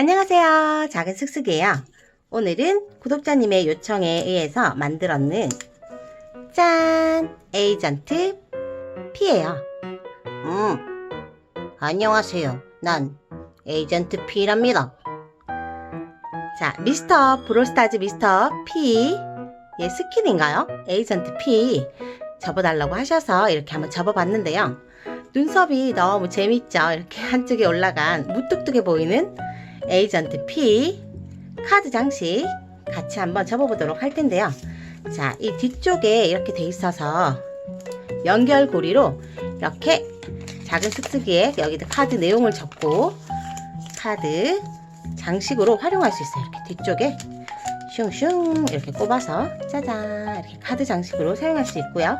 안녕하세요. 작은 슥슥이에요. 오늘은 구독자님의 요청에 의해서 만들었는 짠! 에이전트 P예요. 음, 안녕하세요. 난 에이전트 P랍니다. 자, 미스터 브로스타즈 미스터 P 의 스킨인가요? 에이전트 P 접어달라고 하셔서 이렇게 한번 접어봤는데요. 눈썹이 너무 재밌죠? 이렇게 한쪽에 올라간 무뚝뚝해 보이는 에이전트 P 카드 장식 같이 한번 접어보도록 할 텐데요. 자, 이 뒤쪽에 이렇게 돼 있어서 연결고리로 이렇게 작은 쓱쓱이에 여기다 카드 내용을 적고 카드 장식으로 활용할 수 있어요. 이렇게 뒤쪽에 슝슝 이렇게 꼽아서 짜잔 이렇게 카드 장식으로 사용할 수 있고요.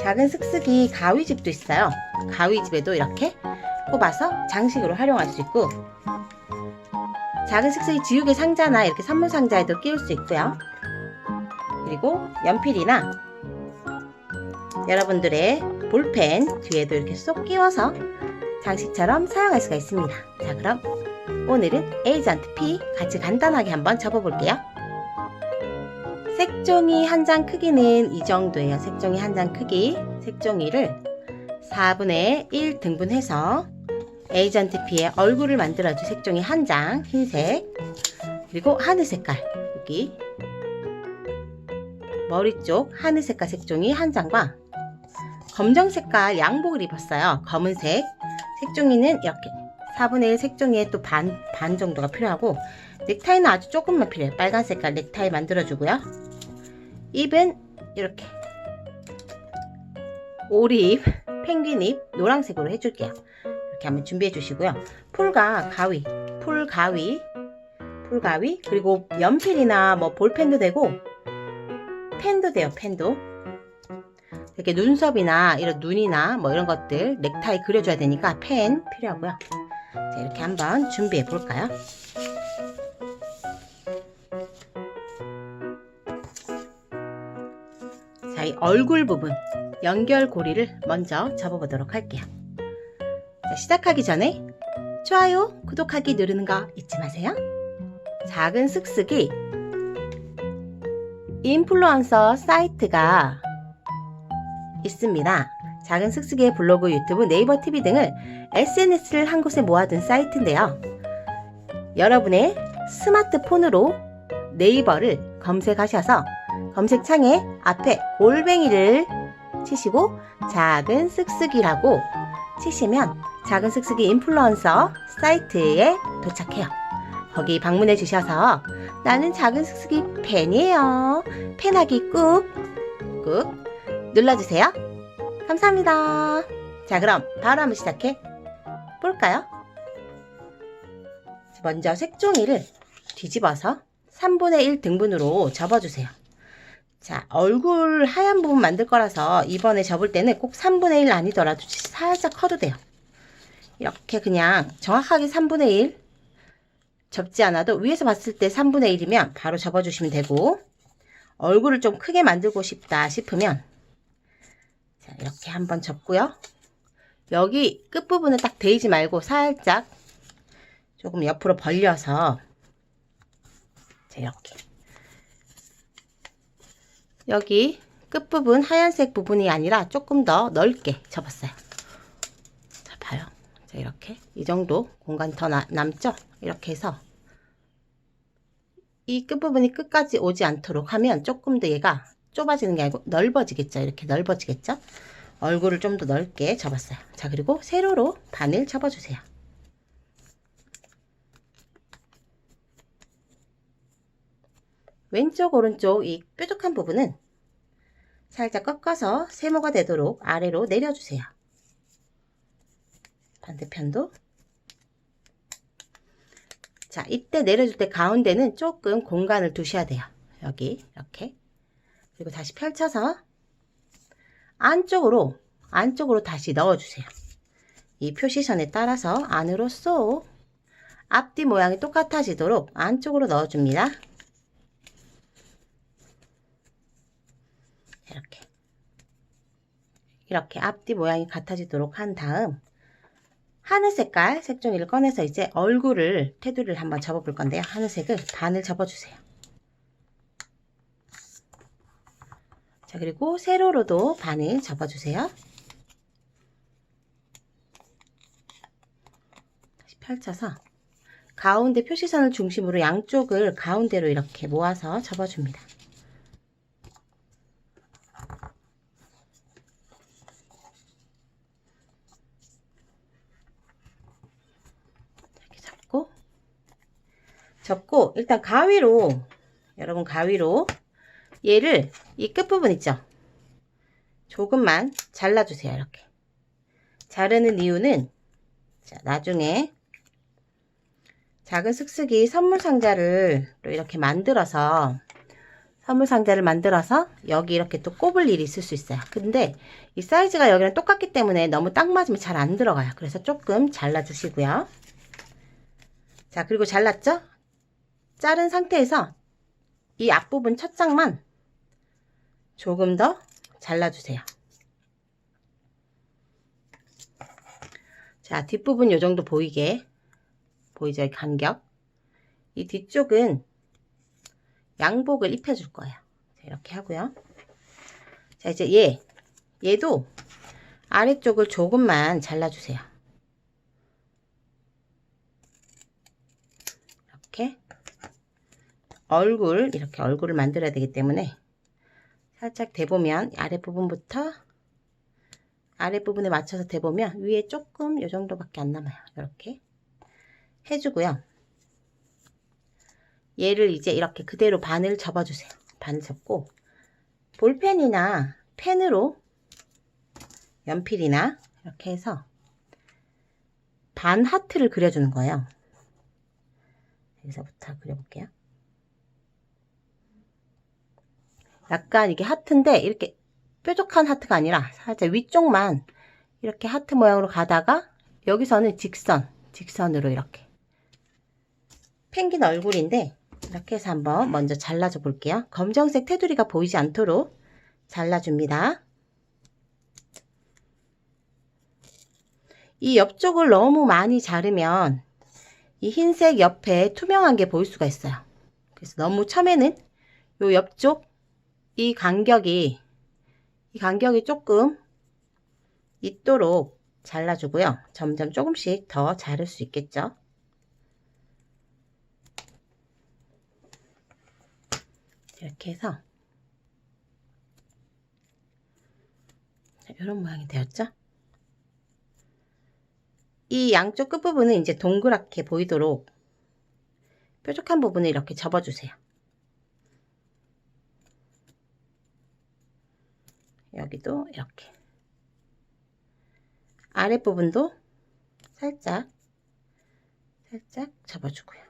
작은 쓱쓱이 가위집도 있어요. 가위집에도 이렇게 꼽아서 장식으로 활용할 수 있고 작은 슥슥이 지우개 상자나 이렇게 선물 상자에도 끼울 수 있고요. 그리고 연필이나 여러분들의 볼펜 뒤에도 이렇게 쏙 끼워서 장식처럼 사용할 수가 있습니다. 자, 그럼 오늘은 에이전트 P 같이 간단하게 한번 접어볼게요. 색종이 한 장 크기는 이 정도예요. 색종이 한 장 크기. 색종이를 4분의 1 등분해서 에이전트 P의 얼굴을 만들어줄 색종이 한 장, 흰색. 그리고 하늘 색깔, 여기. 머리 쪽 하늘 색깔 색종이 한 장과 검정 색깔 양복을 입었어요. 검은색. 색종이는 이렇게 4분의 1 색종이에 또 반, 반 정도가 필요하고 넥타이는 아주 조금만 필요해요. 빨간 색깔 넥타이 만들어주고요. 입은 이렇게 오리입, 펭귄입, 노란색으로 해줄게요. 이렇게 한번 준비해 주시고요. 풀과 가위, 풀 가위, 풀 가위, 그리고 연필이나 뭐 볼펜도 되고 펜도 돼요. 펜도. 이렇게 눈썹이나 이런 눈이나 뭐 이런 것들 넥타이 그려줘야 되니까 펜 필요하고요. 자, 이렇게 한번 준비해 볼까요? 자, 이 얼굴 부분 연결고리를 먼저 접어보도록 할게요. 자, 시작하기 전에 좋아요, 구독하기 누르는 거 잊지 마세요. 작은 쓱쓱이 인플루언서 사이트가 있습니다. 작은 쓱쓱이의 블로그, 유튜브, 네이버 TV 등을 SNS를 한 곳에 모아둔 사이트인데요. 여러분의 스마트폰으로 네이버를 검색하셔서 검색창에 앞에 골뱅이를 치시고 작은 쓱쓱이라고 치시면 작은 쓱쓱이 인플루언서 사이트에 도착해요. 거기 방문해 주셔서 나는 작은 쓱쓱이 팬이에요. 팬하기 꾹, 꾹 눌러주세요. 감사합니다. 자, 그럼 바로 한번 시작해 볼까요? 먼저 색종이를 뒤집어서 3분의 1 등분으로 접어주세요. 자, 얼굴 하얀 부분 만들 거라서 이번에 접을 때는 꼭 3분의 1 아니더라도 살짝 커도 돼요. 이렇게 그냥 정확하게 3분의 1 접지 않아도 위에서 봤을 때 3분의 1이면 바로 접어주시면 되고 얼굴을 좀 크게 만들고 싶다 싶으면 자, 이렇게 한번 접고요. 여기 끝부분을 딱 대지 말고 살짝 조금 옆으로 벌려서 자, 이렇게 여기 끝부분 하얀색 부분이 아니라 조금 더 넓게 접었어요. 자, 이렇게 이 정도 공간 더 나, 남죠? 이렇게 해서 이 끝부분이 끝까지 오지 않도록 하면 조금 더 얘가 좁아지는 게 아니고 넓어지겠죠. 이렇게 넓어지겠죠? 얼굴을 좀 더 넓게 접었어요. 자, 그리고 세로로 반을 접어주세요. 왼쪽, 오른쪽 이 뾰족한 부분은 살짝 꺾어서 세모가 되도록 아래로 내려주세요. 반대편도 자, 이때 내려줄 때 가운데는 조금 공간을 두셔야 돼요. 여기 이렇게 그리고 다시 펼쳐서 안쪽으로 안쪽으로 다시 넣어주세요. 이 표시선에 따라서 안으로 쏙 앞뒤 모양이 똑같아지도록 안쪽으로 넣어줍니다. 이렇게 이렇게 앞뒤 모양이 같아지도록 한 다음 하늘 색깔 색종이를 꺼내서 이제 얼굴을 테두리를 한번 접어볼 건데요. 하늘색을 반을 접어주세요. 자, 그리고 세로로도 반을 접어주세요. 다시 펼쳐서 가운데 표시선을 중심으로 양쪽을 가운데로 이렇게 모아서 접어줍니다. 이렇게 잡고 접고 일단 가위로 여러분 가위로 얘를 이 끝부분 있죠? 조금만 잘라주세요. 이렇게 자르는 이유는 자, 나중에 작은 슥슥이 선물 상자를 또 이렇게 만들어서 선물 상자를 만들어서 여기 이렇게 또 꼽을 일이 있을 수 있어요. 근데 이 사이즈가 여기랑 똑같기 때문에 너무 딱 맞으면 잘 안 들어가요. 그래서 조금 잘라 주시고요. 자, 그리고 잘랐죠? 자른 상태에서 이 앞부분 첫 장만 조금 더 잘라주세요. 자, 뒷부분 요 정도 보이게 보이죠? 이 간격. 이 뒤쪽은 양복을 입혀줄 거예요. 자, 이렇게 하고요. 자, 이제 얘, 얘도 아래쪽을 조금만 잘라주세요. 이렇게 얼굴, 이렇게 얼굴을 만들어야 되기 때문에 살짝 대보면 아랫부분부터 아랫부분에 맞춰서 대보면 위에 조금 이 정도밖에 안 남아요. 이렇게 해주고요. 얘를 이제 이렇게 그대로 반을 접어주세요. 반을 접고 볼펜이나 펜으로 연필이나 이렇게 해서 반 하트를 그려주는 거예요. 여기서부터 그려볼게요. 약간 이게 하트인데 이렇게 뾰족한 하트가 아니라 살짝 위쪽만 이렇게 하트 모양으로 가다가 여기서는 직선, 직선으로 이렇게 펭귄 얼굴인데 이렇게 해서 한번 먼저 잘라줘 볼게요. 검정색 테두리가 보이지 않도록 잘라줍니다. 이 옆쪽을 너무 많이 자르면 이 흰색 옆에 투명한 게 보일 수가 있어요. 그래서 너무 처음에는 요 옆쪽 이 간격이 이 간격이 조금 있도록 잘라주고요. 점점 조금씩 더 자를 수 있겠죠. 이렇게 해서 이런 모양이 되었죠. 이 양쪽 끝부분은 이제 동그랗게 보이도록 뾰족한 부분을 이렇게 접어주세요. 여기도 이렇게 아랫부분도 살짝 살짝 접어주고요.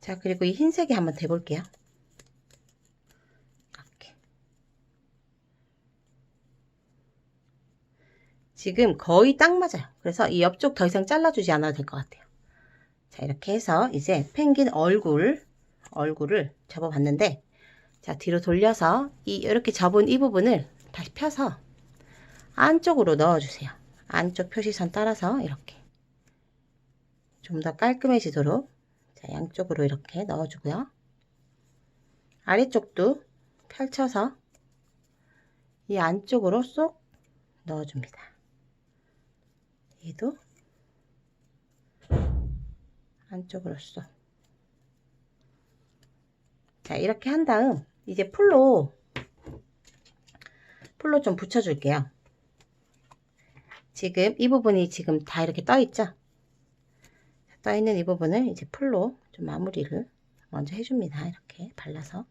자 그리고 이 흰색이 한번 대볼게요. 이렇게 지금 거의 딱 맞아요. 그래서 이 옆쪽 더 이상 잘라주지 않아도 될 것 같아요. 자 이렇게 해서 이제 펭귄 얼굴 얼굴을 접어봤는데 자 뒤로 돌려서 이 이렇게 접은 이 부분을 다시 펴서 안쪽으로 넣어주세요. 안쪽 표시선 따라서 이렇게 좀 더 깔끔해지도록 자 양쪽으로 이렇게 넣어주고요. 아래쪽도 펼쳐서 이 안쪽으로 쏙 넣어줍니다. 얘도 안쪽으로 쏙 자, 이렇게 한 다음 이제 풀로 풀로 좀 붙여줄게요. 지금 이 부분이 지금 다 이렇게 떠 있죠? 떠 있는 이 부분을 이제 풀로 좀 마무리를 먼저 해줍니다. 이렇게 발라서.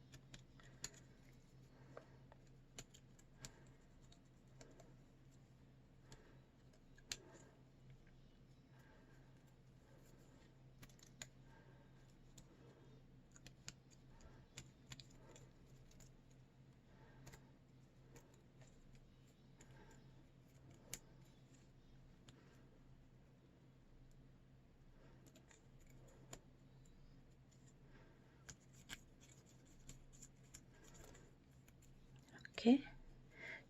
이렇게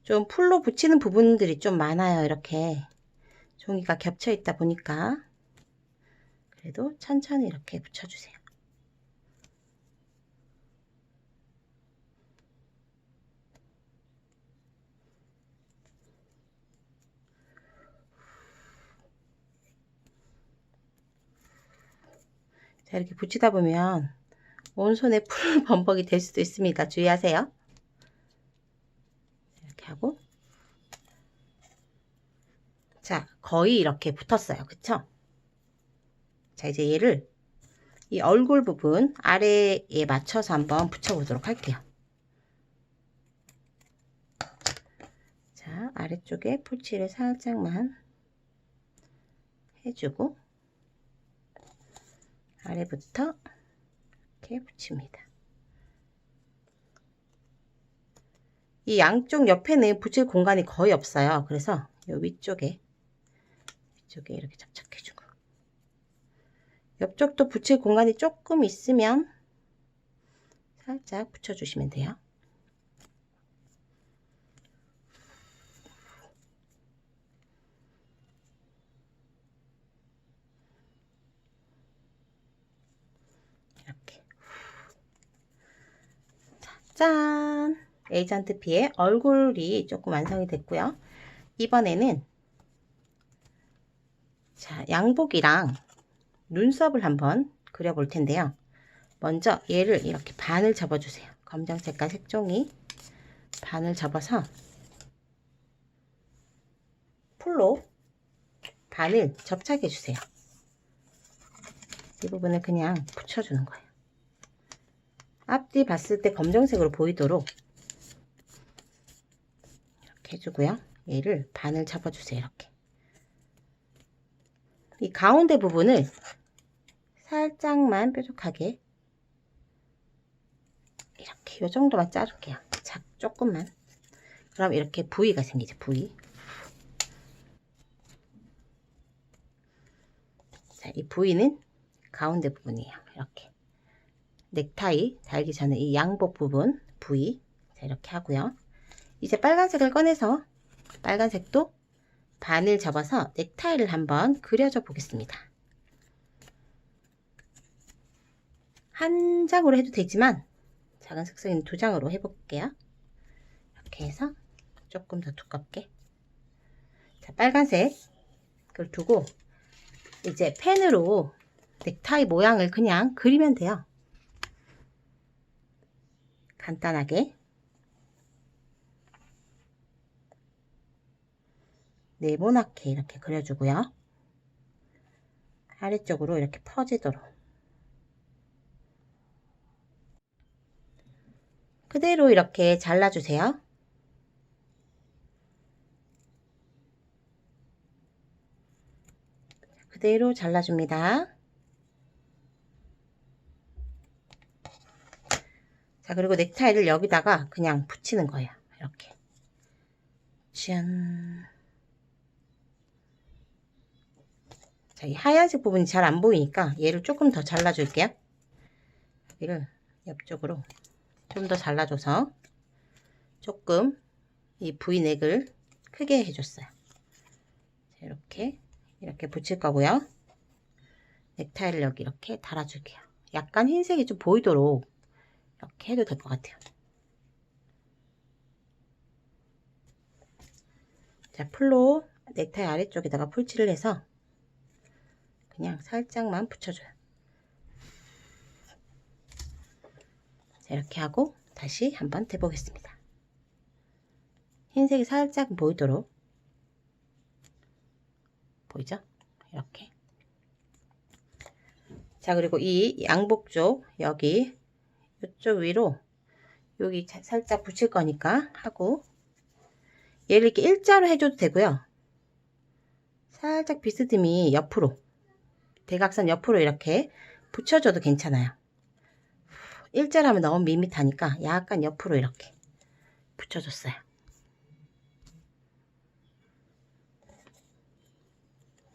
좀 풀로 붙이는 부분들이 좀 많아요. 이렇게 종이가 겹쳐 있다 보니까 그래도 천천히 이렇게 붙여주세요. 자, 이렇게 붙이다 보면 온 손에 풀 범벅이 될 수도 있습니다. 주의하세요. 하고 자, 거의 이렇게 붙었어요. 그쵸? 자, 이제 얘를 이 얼굴 부분 아래에 맞춰서 한번 붙여보도록 할게요. 자, 아래쪽에 풀칠을 살짝만 해주고 아래부터 이렇게 붙입니다. 이 양쪽 옆에는 붙일 공간이 거의 없어요. 그래서 이 위쪽에 위쪽에 이렇게 접착해주고 옆쪽도 붙일 공간이 조금 있으면 살짝 붙여주시면 돼요. 이렇게 자, 짠! 에이전트 피의 얼굴이 조금 완성이 됐고요. 이번에는 자, 양복이랑 눈썹을 한번 그려볼 텐데요. 먼저 얘를 이렇게 반을 접어주세요. 검정 색깔 색종이 반을 접어서 풀로 반을 접착해 주세요. 이 부분을 그냥 붙여주는 거예요. 앞뒤 봤을 때 검정색으로 보이도록 해주고요. 얘를 반을 접어주세요. 이렇게. 이 가운데 부분을 살짝만 뾰족하게 이렇게 요 정도만 자를게요. 작 조금만. 그럼 이렇게 부위가 생기죠. 부위. 자, 이 부위는 가운데 부분이에요. 이렇게. 넥타이 달기 전에 이 양복 부분 부위 자, 이렇게 하고요. 이제 빨간색을 꺼내서 빨간색도 반을 접어서 넥타이를 한번 그려줘 보겠습니다. 한 장으로 해도 되지만 작은 색소인 두 장으로 해볼게요. 이렇게 해서 조금 더 두껍게 자 빨간색을 두고 이제 펜으로 넥타이 모양을 그냥 그리면 돼요. 간단하게 네모나게 이렇게 그려주고요. 아래쪽으로 이렇게 퍼지도록 그대로 이렇게 잘라주세요. 그대로 잘라줍니다. 자, 그리고 넥타이를 여기다가 그냥 붙이는 거예요. 이렇게. 짠. 자, 이 하얀색 부분이 잘 안 보이니까 얘를 조금 더 잘라줄게요. 얘를 옆쪽으로 좀 더 잘라줘서 조금 이 V넥을 크게 해줬어요. 자, 이렇게 이렇게 붙일 거고요. 넥타이를 여기 이렇게 달아줄게요. 약간 흰색이 좀 보이도록 이렇게 해도 될 것 같아요. 자, 풀로 넥타이 아래쪽에다가 풀칠을 해서 그냥 살짝만 붙여줘요. 자, 이렇게 하고 다시 한번 대보겠습니다. 흰색이 살짝 보이도록 보이죠? 이렇게 자 그리고 이 양복 쪽 여기 이쪽 위로 여기 살짝 붙일 거니까 하고 얘를 이렇게 일자로 해줘도 되고요 살짝 비스듬히 옆으로 대각선 옆으로 이렇게 붙여줘도 괜찮아요 일자로 하면 너무 밋밋하니까 약간 옆으로 이렇게 붙여줬어요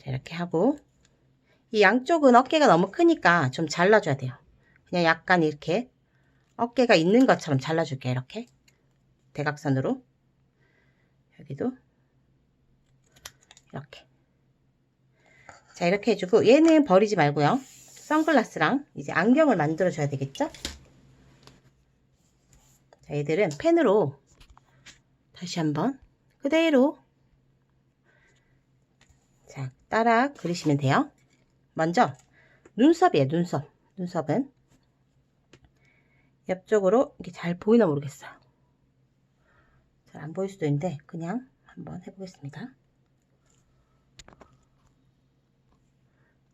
자, 이렇게 하고 이 양쪽은 어깨가 너무 크니까 좀 잘라줘야 돼요. 그냥 약간 이렇게 어깨가 있는 것처럼 잘라줄게요. 이렇게 대각선으로 여기도 이렇게 자 이렇게 해주고 얘는 버리지 말고요. 선글라스랑 이제 안경을 만들어 줘야 되겠죠? 자 얘들은 펜으로 다시 한번 그대로 자 따라 그리시면 돼요. 먼저 눈썹이에요 눈썹. 눈썹은 옆쪽으로 이게 잘 보이나 모르겠어요. 잘 안 보일 수도 있는데 그냥 한번 해보겠습니다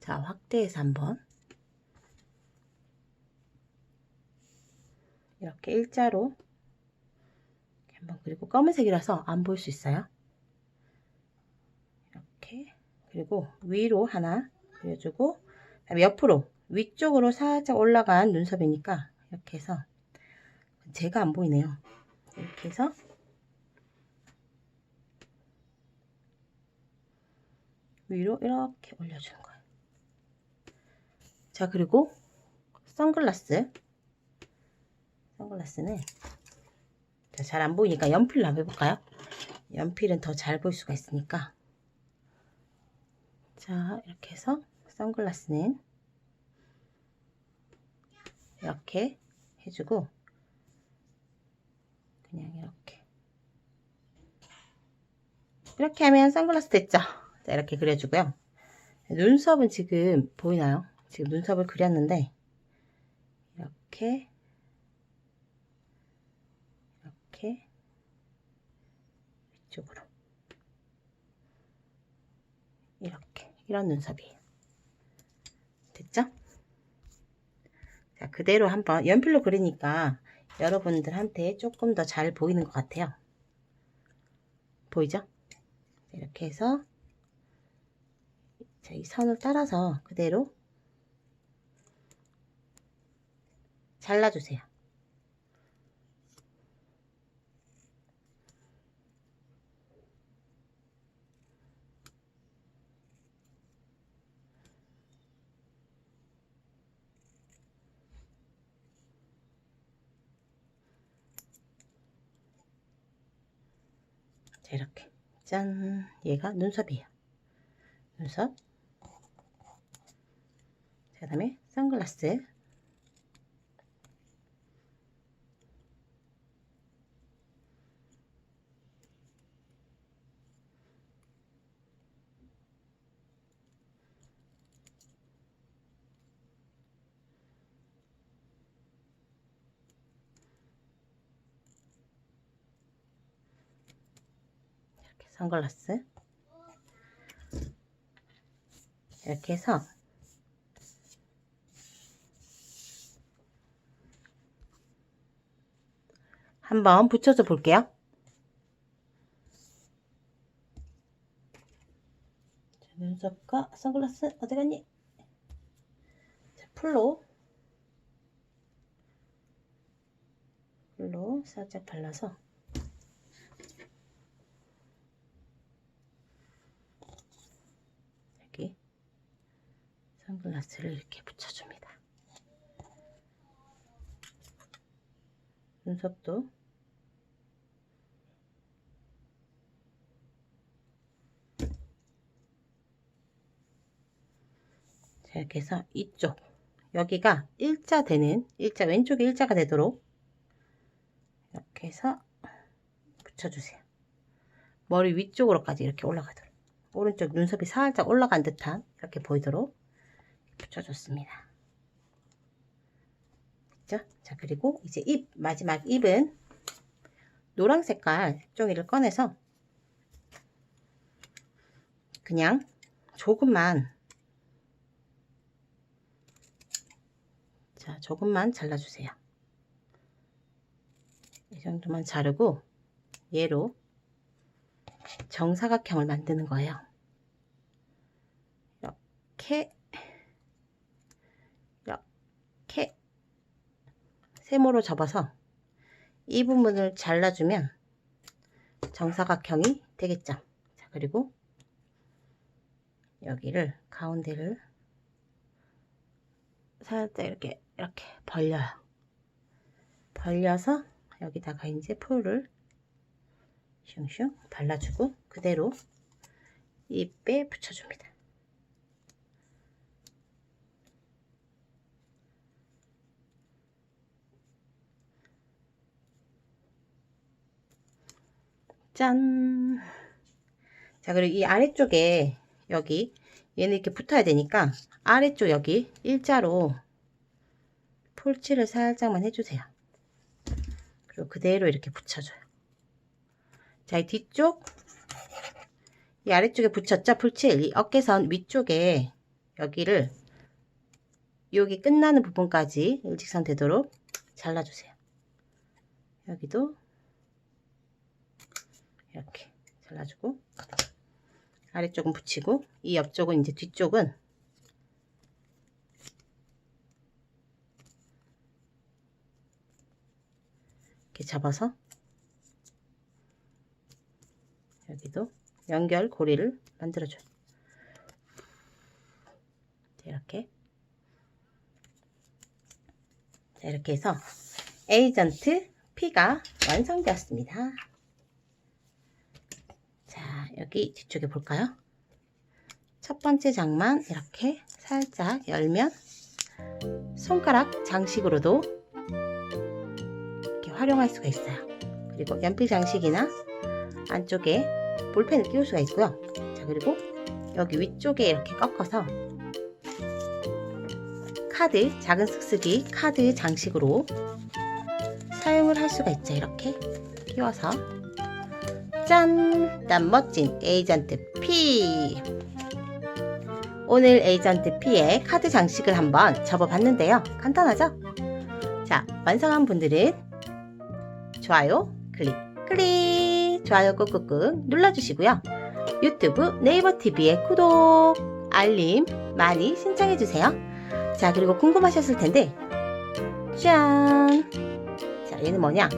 자 확대해서 한번. 이렇게 일자로 한번 그리고 검은색이라서 안 보일 수 있어요. 이렇게 그리고 위로 하나 그려주고 옆으로 위쪽으로 살짝 올라간 눈썹이니까 이렇게 해서 제가 안 보이네요. 이렇게 해서 위로 이렇게 올려주는 거예요 자 그리고 선글라스. 선글라스는 잘 안 보이니까 연필로 한번 해볼까요? 연필은 더잘 보일 수가 있으니까. 자 이렇게 해서 선글라스는 이렇게 해주고 그냥 이렇게. 이렇게 하면 선글라스 됐죠? 자 이렇게 그려주고요. 눈썹은 지금 보이나요 지금 눈썹을 그렸는데 이렇게 이렇게 위쪽으로 이렇게 이런 눈썹이에요 됐죠? 자 그대로 한번 연필로 그리니까 여러분들한테 조금 더 잘 보이는 것 같아요 보이죠? 이렇게 해서 자, 이 선을 따라서 그대로 잘라주세요 자, 이렇게. 짠. 얘가 눈썹이에요. 눈썹. 그 다음에 선글라스. 선글라스 이렇게 해서 한번 붙여서 볼게요. 자, 눈썹과 선글라스 어디 갔니? 자, 풀로 풀로 살짝 발라서 여기 선글라스를 이렇게 붙여줍니다. 눈썹도 자, 이렇게 해서 이쪽 여기가 일자 되는 일자 왼쪽에 일자가 되도록 이렇게 해서 붙여주세요. 머리 위쪽으로까지 이렇게 올라가도록 오른쪽 눈썹이 살짝 올라간 듯한 이렇게 보이도록 붙여줬습니다. 됐죠? 자 그리고 이제 입 마지막 입은 노란 색깔 종이를 꺼내서 그냥 조금만 자 조금만 잘라주세요. 이 정도만 자르고 얘로 정사각형을 만드는 거예요. 이렇게 세모로 접어서 이 부분을 잘라주면 정사각형이 되겠죠. 자, 그리고 여기를 가운데를 살짝 이렇게 이렇게 벌려요. 벌려서 여기다가 이제 풀을 슝슝 발라주고 그대로 잎에 붙여줍니다. 짠! 자, 그리고 이 아래쪽에 여기 얘는 이렇게 붙어야 되니까 아래쪽 여기 일자로 폴치를 살짝만 해주세요. 그리고 그대로 이렇게 붙여줘요. 자, 이 뒤쪽 이 아래쪽에 붙였죠? 풀칠 이 어깨선 위쪽에 여기를 여기 끝나는 부분까지 일직선 되도록 잘라주세요. 여기도 이렇게 잘라주고 아래쪽은 붙이고 이 옆쪽은 이제 뒤쪽은 이렇게 잡아서 여기도 연결 고리를 만들어줘요. 이렇게 자, 이렇게 해서 에이전트 P가 완성되었습니다. 자, 여기 뒤쪽에 볼까요? 첫 번째 장만 이렇게 살짝 열면 손가락 장식으로도 이렇게 활용할 수가 있어요. 그리고 연필 장식이나 안쪽에 볼펜을 끼울 수가 있고요. 자, 그리고 여기 위쪽에 이렇게 꺾어서 카드, 작은 쓱쓱이 카드 장식으로 사용을 할 수가 있죠. 이렇게 끼워서 짠! 난 멋진 에이전트 P! 오늘 에이전트 P의 카드 장식을 한번 접어봤는데요. 간단하죠? 자, 완성한 분들은 좋아요, 클릭, 클릭! 좋아요 꾹꾹꾹 눌러주시고요. 유튜브 네이버 TV의 구독, 알림 많이 신청해주세요. 자, 그리고 궁금하셨을 텐데, 짠! 자, 얘는 뭐냐?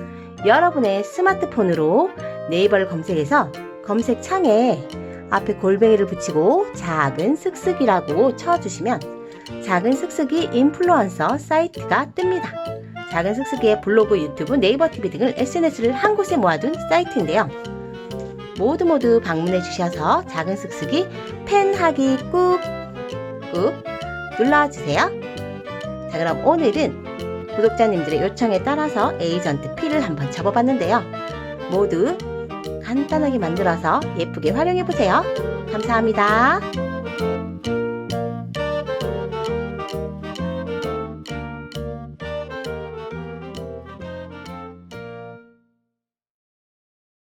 여러분의 스마트폰으로 네이버를 검색해서 검색 창에 앞에 골뱅이를 붙이고 작은 쓱쓱이라고 쳐주시면 작은 쓱쓱이 인플루언서 사이트가 뜹니다. 작은 쓱쓱이의 블로그, 유튜브, 네이버 TV 등을 SNS를 한 곳에 모아둔 사이트인데요. 모두 모두 방문해 주셔서 작은 쓱쓱이 팬하기 꾹꾹 눌러주세요. 자, 그럼 오늘은 구독자님들의 요청에 따라서 에이전트 P를 한번 접어봤는데요. 모두 간단하게 만들어서 예쁘게 활용해보세요. 감사합니다.